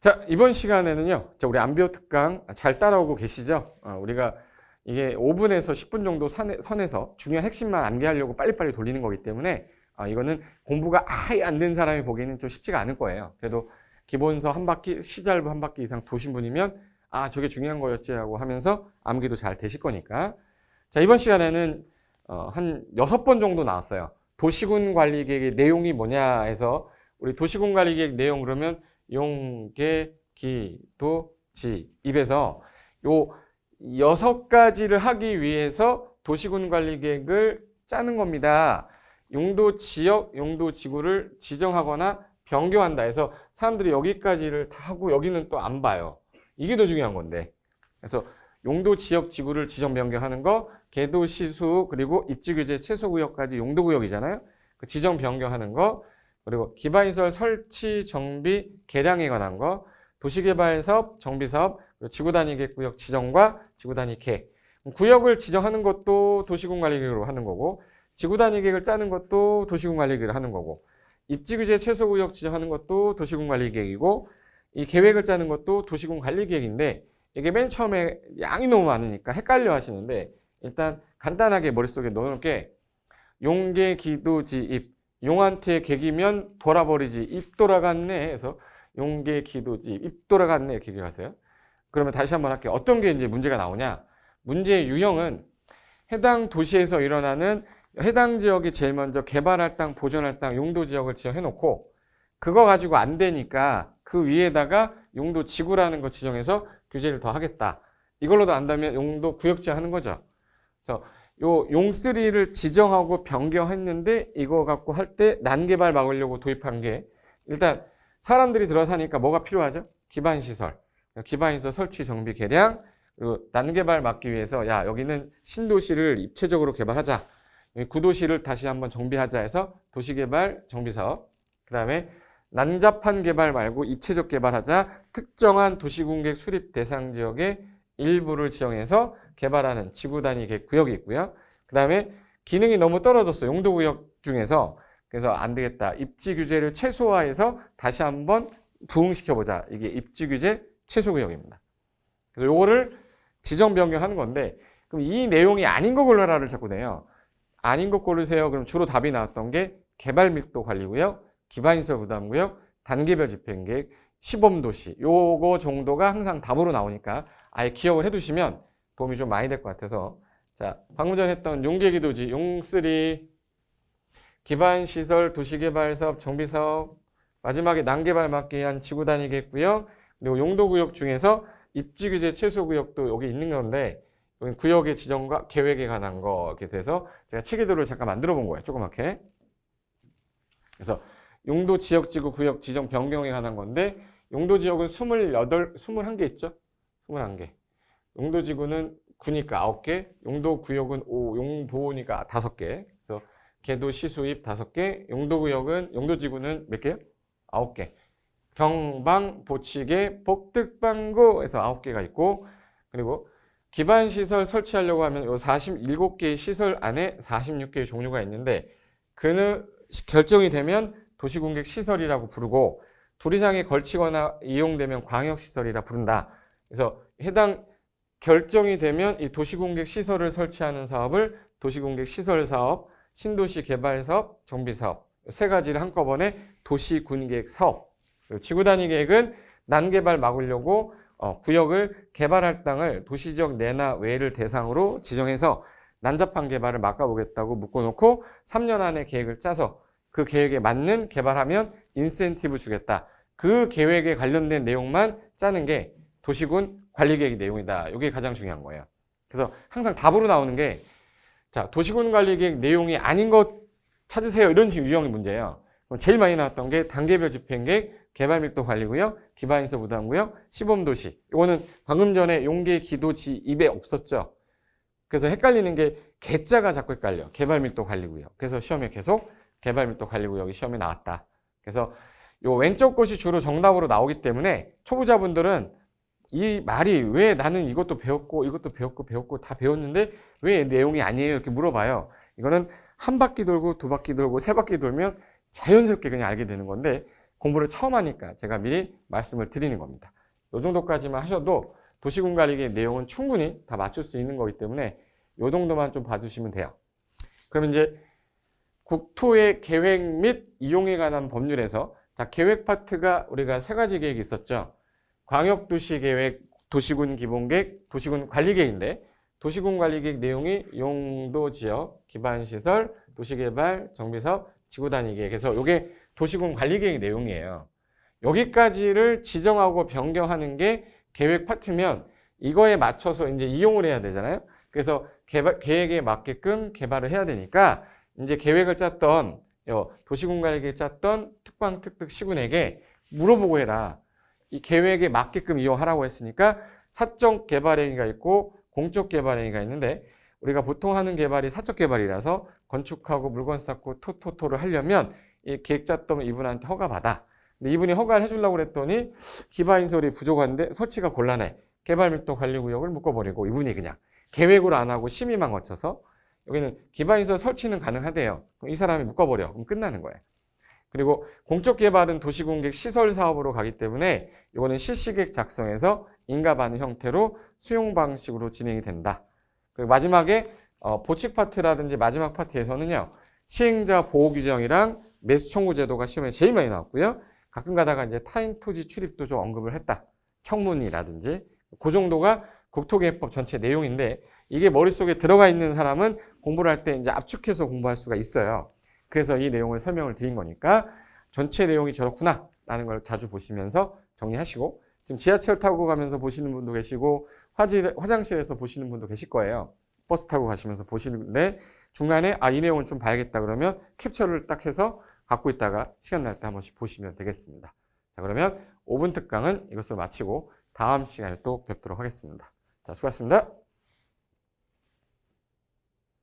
자, 이번 시간에는요. 자, 우리 안비오 특강 잘 따라오고 계시죠? 어, 우리가 이게 5분에서 10분 정도 선에, 선에서 중요한 핵심만 암기하려고 빨리빨리 돌리는 거기 때문에 아, 이거는 공부가 아예 안 된 사람이 보기에는 좀 쉽지가 않을 거예요. 그래도 기본서 한 바퀴, 시잘부 한 바퀴 이상 도신 분이면 아, 저게 중요한 거였지 하고 하면서 암기도 잘 되실 거니까. 자, 이번 시간에는 어, 한 여섯 번 정도 나왔어요. 도시군 관리 계획의 내용이 뭐냐 해서 우리 도시군 관리 계획 내용 그러면 용계, 기, 도, 지 입에서 요 여섯 가지를 하기 위해서 도시군 관리 계획을 짜는 겁니다. 용도 지역, 용도 지구를 지정하거나 변경한다 해서 사람들이 여기까지를 다 하고 여기는 또 안 봐요. 이게 더 중요한 건데. 그래서 용도 지역 지구를 지정 변경하는 거, 개도 시수 그리고 입지 규제 최소 구역까지 용도 구역이잖아요. 그 지정 변경하는 거, 그리고 기반시설 설치 정비 개량에 관한 거, 도시개발 사업, 정비 사업, 그리고 지구 단위 계획 구역 지정과 지구 단위 계획. 구역을 지정하는 것도 도시군 관리 계획으로 하는 거고, 지구 단위 계획을 짜는 것도 도시군 관리 계획을 하는 거고, 입지 규제 최소 구역 지정하는 것도 도시군 관리 계획이고, 이 계획을 짜는 것도 도시군 관리 계획인데, 이게 맨 처음에 양이 너무 많으니까 헷갈려 하시는데, 일단 간단하게 머릿속에 넣어놓을게, 용계, 기도, 지, 입. 용한테 객이면 돌아버리지, 입 돌아갔네 해서 용계, 기도, 지, 입 돌아갔네 이렇게 기억하세요. 그러면 다시 한번 할게요. 어떤 게 이제 문제가 나오냐? 문제의 유형은 해당 도시에서 일어나는 해당 지역이 제일 먼저 개발할 땅, 보존할 땅, 용도 지역을 지정해 놓고 그거 가지고 안 되니까 그 위에다가 용도 지구라는 거 지정해서 규제를 더 하겠다. 이걸로도 안다면 용도 구역 지정하는 거죠. 그래서 요 용3를 지정하고 변경했는데 이거 갖고 할 때 난개발 막으려고 도입한 게 일단 사람들이 들어 사니까 뭐가 필요하죠? 기반시설. 기반시설 설치, 정비, 개량. 그리고 난개발 막기 위해서 야 여기는 신도시를 입체적으로 개발하자. 구도시를 다시 한번 정비하자 해서 도시개발 정비사업. 그 다음에 난잡한 개발 말고 입체적 개발하자. 특정한 도시공객 수립 대상 지역의 일부를 지정해서 개발하는 지구 단위 구역이 있고요. 그 다음에 기능이 너무 떨어졌어. 용도 구역 중에서. 그래서 안 되겠다. 입지 규제를 최소화해서 다시 한번 부응시켜보자. 이게 입지 규제 최소 구역입니다. 그래서 요거를 지정 변경하는 건데, 그럼 이 내용이 아닌 거 골라라를 자꾸 내요. 아닌 것 고르세요. 그럼 주로 답이 나왔던 게 개발 밀도 관리구역, 기반시설 부담구역, 단계별 집행계획, 시범도시. 요거 정도가 항상 답으로 나오니까 아예 기억을 해두시면 도움이 좀 많이 될 것 같아서. 자 방금 전에 했던 용계기도지 용3 기반시설 도시개발 사업 정비 사업 마지막에 난개발 막기 위한 지구 단위 계획구역 그리고 용도구역 중에서 입지규제 최소구역도 여기 있는 건데 여기 구역의 지정과 계획에 관한 거 이렇게 돼서 제가 체계도를 잠깐 만들어 본 거예요 조그맣게. 그래서 용도 지역 지구 구역 지정 변경에 관한 건데 용도 지역은 28, 21개 있죠? 21개 용도지구는 9니까 9개, 용도구역은 5, 용도니까 5개. 그래서 개도 시수입 5개, 용도구역은, 용도지구는 몇 개요? 9개. 경방, 보치개, 복득방구에서 9개가 있고, 그리고 기반시설 설치하려고 하면 요 47개의 시설 안에 46개의 종류가 있는데, 그는 결정이 되면 도시공객 시설이라고 부르고, 둘 이상에 걸치거나 이용되면 광역시설이라 부른다. 그래서 해당 결정이 되면 이 도시공객 시설을 설치하는 사업을 도시공객 시설 사업, 신도시 개발 사업, 정비 사업 세 가지를 한꺼번에 도시군계획 사업. 지구 단위 계획은 난개발 막으려고 어, 구역을 개발할 땅을 도시적 내나 외를 대상으로 지정해서 난잡한 개발을 막아보겠다고 묶어놓고 3년 안에 계획을 짜서 그 계획에 맞는 개발하면 인센티브 주겠다. 그 계획에 관련된 내용만 짜는 게 도시군 관리계획 내용이다. 이게 가장 중요한 거예요. 그래서 항상 답으로 나오는 게, 자, 도시군 관리계획 내용이 아닌 것 찾으세요. 이런 식의 유형의 문제예요. 제일 많이 나왔던 게 단계별 집행계획, 개발 밀도 관리구역, 기반인서 부담구역, 시범도시. 이거는 방금 전에 용계, 기도지 입에 없었죠. 그래서 헷갈리는 게 개자가 자꾸 헷갈려. 개발 밀도 관리구역. 그래서 시험에 계속 개발 밀도 관리구역이 시험에 나왔다. 그래서 요 왼쪽 것이 주로 정답으로 나오기 때문에 초보자분들은 이 말이 왜 나는 이것도 배웠고 이것도 배웠고 배웠고 다 배웠는데 왜 내용이 아니에요 이렇게 물어봐요. 이거는 한 바퀴 돌고 두 바퀴 돌고 세 바퀴 돌면 자연스럽게 그냥 알게 되는 건데 공부를 처음 하니까 제가 미리 말씀을 드리는 겁니다. 이 정도까지만 하셔도 관리계획 내용은 충분히 다 맞출 수 있는 거기 때문에 이 정도만 좀 봐주시면 돼요. 그러면 이제 국토의 계획 및 이용에 관한 법률에서 자, 계획 파트가 우리가 세 가지 계획이 있었죠. 광역도시계획, 도시군 기본계획, 도시군 관리계획인데 도시군 관리계획 내용이 용도 지역, 기반시설, 도시개발, 정비사업, 지구단위 계획. 그래서 이게 도시군 관리계획 내용이에요. 여기까지를 지정하고 변경하는 게 계획 파트면 이거에 맞춰서 이제 이용을 해야 되잖아요. 그래서 개발, 계획에 맞게끔 개발을 해야 되니까 이제 계획을 짰던 관리계획 짰던 특방 특특 시군에게 물어보고 해라. 이 계획에 맞게끔 이용하라고 했으니까 사적 개발 행위가 있고 공적 개발 행위가 있는데 우리가 보통 하는 개발이 사적 개발이라서 건축하고 물건 쌓고 토토토를 하려면 이 계획 짰던 이분한테 허가 받아. 근데 이분이 허가를 해주려고 그랬더니 기반인설이 부족한데 설치가 곤란해. 개발밀도 관리구역을 묶어버리고 이분이 그냥 계획으로 안 하고 심의만 거쳐서 여기는 기반인설 설치는 가능하대요. 그럼 이 사람이 묶어버려. 그럼 끝나는 거예요. 그리고 공적 개발은 도시공객 시설 사업으로 가기 때문에 이거는 실시계획 작성해서 인가받는 형태로 수용 방식으로 진행이 된다. 그리고 마지막에 어, 보칙 파트라든지 마지막 파트에서는요 시행자 보호 규정이랑 매수 청구 제도가 시험에 제일 많이 나왔고요. 가끔 가다가 이제 타인 토지 출입도 좀 언급을 했다. 청문이라든지 그 정도가 국토개혁법 전체 내용인데 이게 머릿속에 들어가 있는 사람은 공부를 할 때 이제 압축해서 공부할 수가 있어요. 그래서 이 내용을 설명을 드린 거니까 전체 내용이 저렇구나 라는 걸 자주 보시면서 정리하시고 지금 지하철 타고 가면서 보시는 분도 계시고 화질, 화장실에서 보시는 분도 계실 거예요. 버스 타고 가시면서 보시는데 중간에 아 이 내용을 좀 봐야겠다 그러면 캡처를 딱 해서 갖고 있다가 시간 날 때 한 번씩 보시면 되겠습니다. 자 그러면 5분 특강은 이것으로 마치고 다음 시간에 또 뵙도록 하겠습니다. 자 수고하셨습니다.